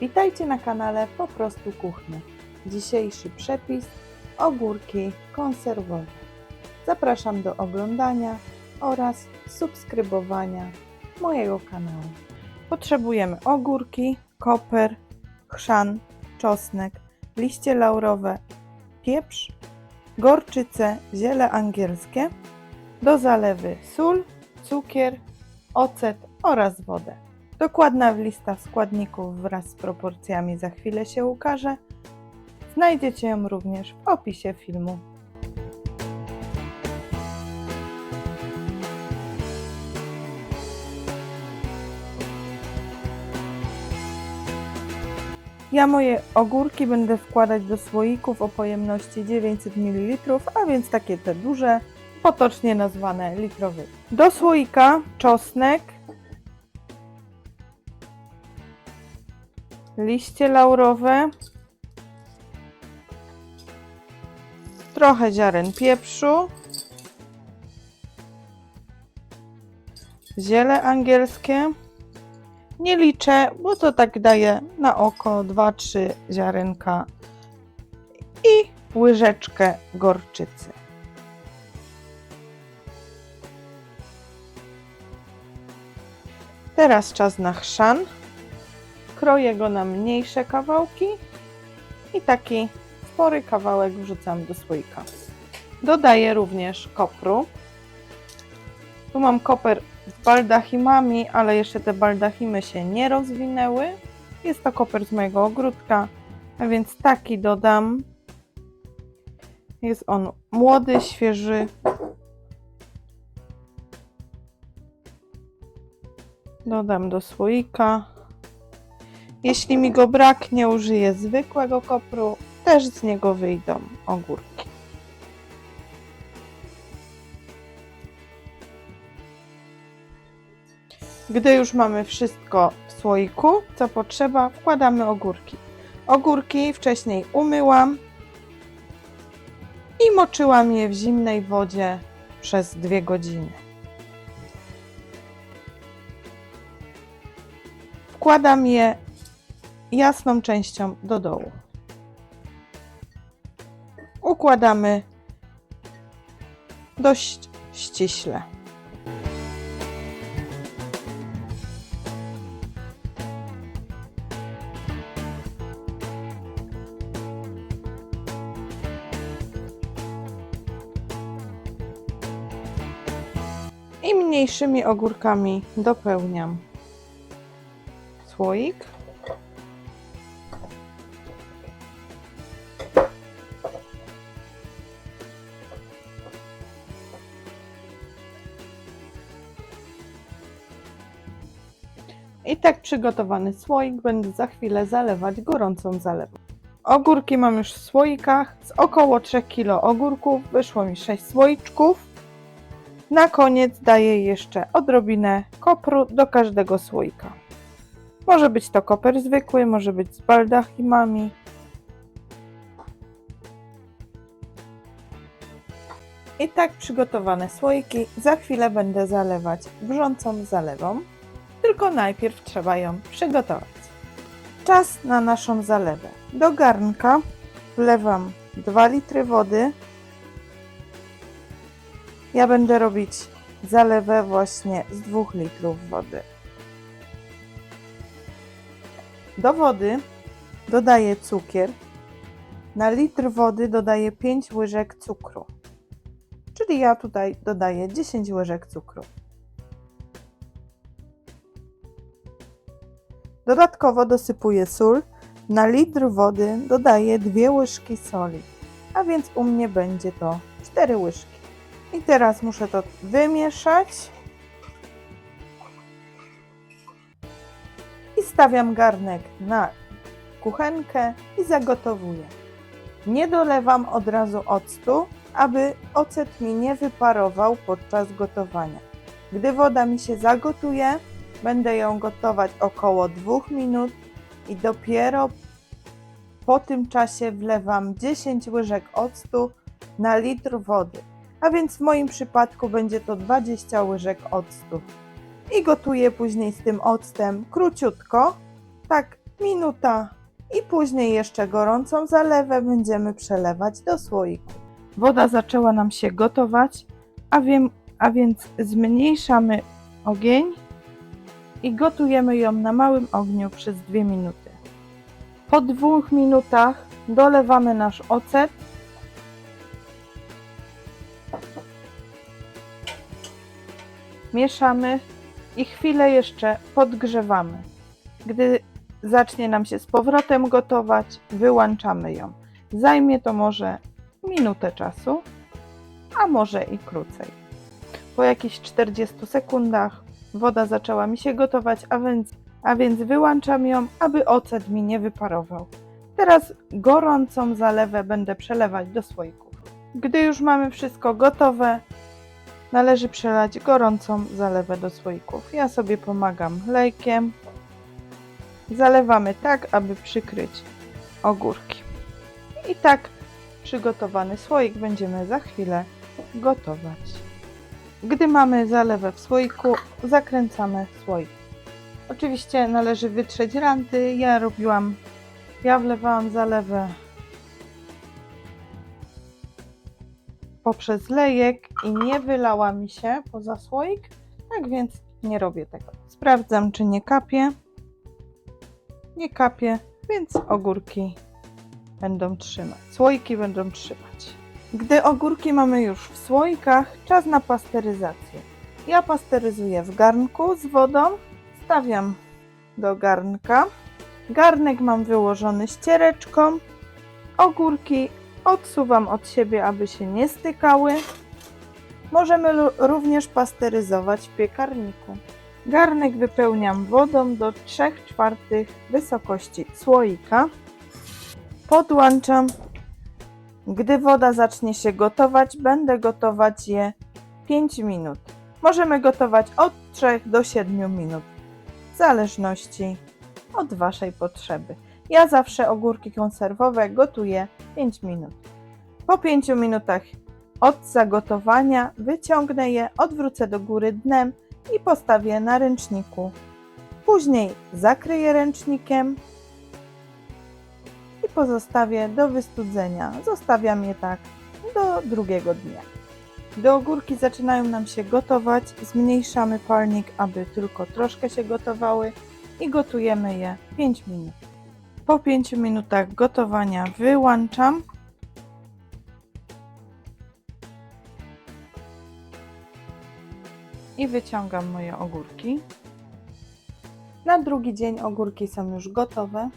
Witajcie na kanale Po prostu Kuchnia. Dzisiejszy przepis ogórki konserwowe. Zapraszam do oglądania oraz subskrybowania mojego kanału. Potrzebujemy ogórki, koper, chrzan, czosnek, liście laurowe, pieprz, gorczycę, ziele angielskie, do zalewy sól, cukier, ocet oraz wodę. Dokładna lista składników wraz z proporcjami za chwilę się ukaże. Znajdziecie ją również w opisie filmu. Ja moje ogórki będę wkładać do słoików o pojemności 900 ml, a więc takie te duże, potocznie nazwane litrowy. Do słoika czosnek, liście laurowe, trochę ziaren pieprzu, ziele angielskie. Nie liczę, bo to tak daje na oko 2-3 ziarenka i łyżeczkę gorczycy. Teraz czas na chrzan. Kroję go na mniejsze kawałki i taki spory kawałek wrzucam do słoika. Dodaję również kopru. Tu mam koper z baldachimami, ale jeszcze te baldachimy się nie rozwinęły. Jest to koper z mojego ogródka, a więc taki dodam. Jest on młody, świeży. Dodam do słoika. Jeśli mi go braknie, użyję zwykłego kopru. Też z niego wyjdą ogórki. Gdy już mamy wszystko w słoiku, co potrzeba, wkładamy ogórki. Ogórki wcześniej umyłam i moczyłam je w zimnej wodzie przez dwie godziny. Wkładam je jasną częścią do dołu. Układamy dość ściśle. I mniejszymi ogórkami dopełniam słoik. I tak przygotowany słoik będę za chwilę zalewać gorącą zalewą. Ogórki mam już w słoikach. Z około 3 kg ogórków wyszło mi 6 słoiczków. Na koniec daję jeszcze odrobinę kopru do każdego słoika. Może być to koper zwykły, może być z baldachimami. I tak przygotowane słoiki za chwilę będę zalewać wrzącą zalewą. Tylko najpierw trzeba ją przygotować. Czas na naszą zalewę. Do garnka wlewam 2 litry wody. Ja będę robić zalewę właśnie z 2 litrów wody. Do wody dodaję cukier. Na litr wody dodaję 5 łyżek cukru. Czyli ja tutaj dodaję 10 łyżek cukru. Dodatkowo dosypuję sól. Na litr wody dodaję 2 łyżki soli, a więc u mnie będzie to 4 łyżki. I teraz muszę to wymieszać. I stawiam garnek na kuchenkę i zagotowuję. Nie dolewam od razu octu, aby ocet mi nie wyparował podczas gotowania. Gdy woda mi się zagotuje, będę ją gotować około 2 minut i dopiero po tym czasie wlewam 10 łyżek octu na litr wody. A więc w moim przypadku będzie to 20 łyżek octu. I gotuję później z tym octem króciutko, tak minuta i później jeszcze gorącą zalewę będziemy przelewać do słoiku. Woda zaczęła nam się gotować, a, wiem, a więc zmniejszamy ogień i gotujemy ją na małym ogniu przez 2 minuty. Po dwóch minutach dolewamy nasz ocet. Mieszamy i chwilę jeszcze podgrzewamy. Gdy zacznie nam się z powrotem gotować, wyłączamy ją. Zajmie to może minutę czasu, a może i krócej. Po jakichś 40 sekundach woda zaczęła mi się gotować, a więc, a więc wyłączam ją, aby ocet mi nie wyparował. Teraz gorącą zalewę będę przelewać do słoików. Gdy już mamy wszystko gotowe, należy przelać gorącą zalewę do słoików. Ja sobie pomagam lejkiem. Zalewamy tak, aby przykryć ogórki. I tak przygotowany słoik będziemy za chwilę gotować. Gdy mamy zalewę w słoiku, zakręcamy słoik. Oczywiście należy wytrzeć ranty. Ja robiłam, ja wlewałam zalewę poprzez lejek i nie wylała mi się poza słoik, tak więc nie robię tego. Sprawdzam, czy nie kapie. Nie kapie, więc ogórki będą trzymać. Słoiki będą trzymać. Gdy ogórki mamy już w słoikach, czas na pasteryzację. Ja pasteryzuję w garnku z wodą, stawiam do garnka. Garnek mam wyłożony ściereczką. Ogórki odsuwam od siebie, aby się nie stykały. Możemy również pasteryzować w piekarniku. Garnek wypełniam wodą do 3 czwartych wysokości słoika. Podłączam. Gdy woda zacznie się gotować, będę gotować je 5 minut. Możemy gotować od 3 do 7 minut, w zależności od Waszej potrzeby. Ja zawsze ogórki konserwowe gotuję 5 minut. Po 5 minutach od zagotowania wyciągnę je, odwrócę do góry dnem i postawię na ręczniku. Później zakryję ręcznikiem pozostawię do wystudzenia. Zostawiam je tak do drugiego dnia. Gdy ogórki zaczynają nam się gotować, zmniejszamy palnik, aby tylko troszkę się gotowały i gotujemy je 5 minut. Po 5 minutach gotowania wyłączam. I wyciągam moje ogórki. Na drugi dzień ogórki są już gotowe.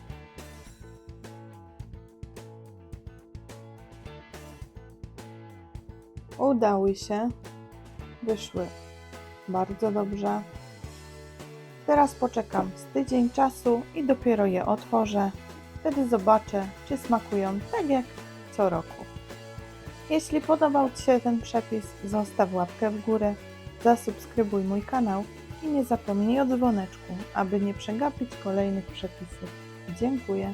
Udały się. Wyszły bardzo dobrze. Teraz poczekam z tydzień czasu i dopiero je otworzę. Wtedy zobaczę, czy smakują tak jak co roku. Jeśli podobał Ci się ten przepis, zostaw łapkę w górę, zasubskrybuj mój kanał i nie zapomnij o dzwoneczku, aby nie przegapić kolejnych przepisów. Dziękuję.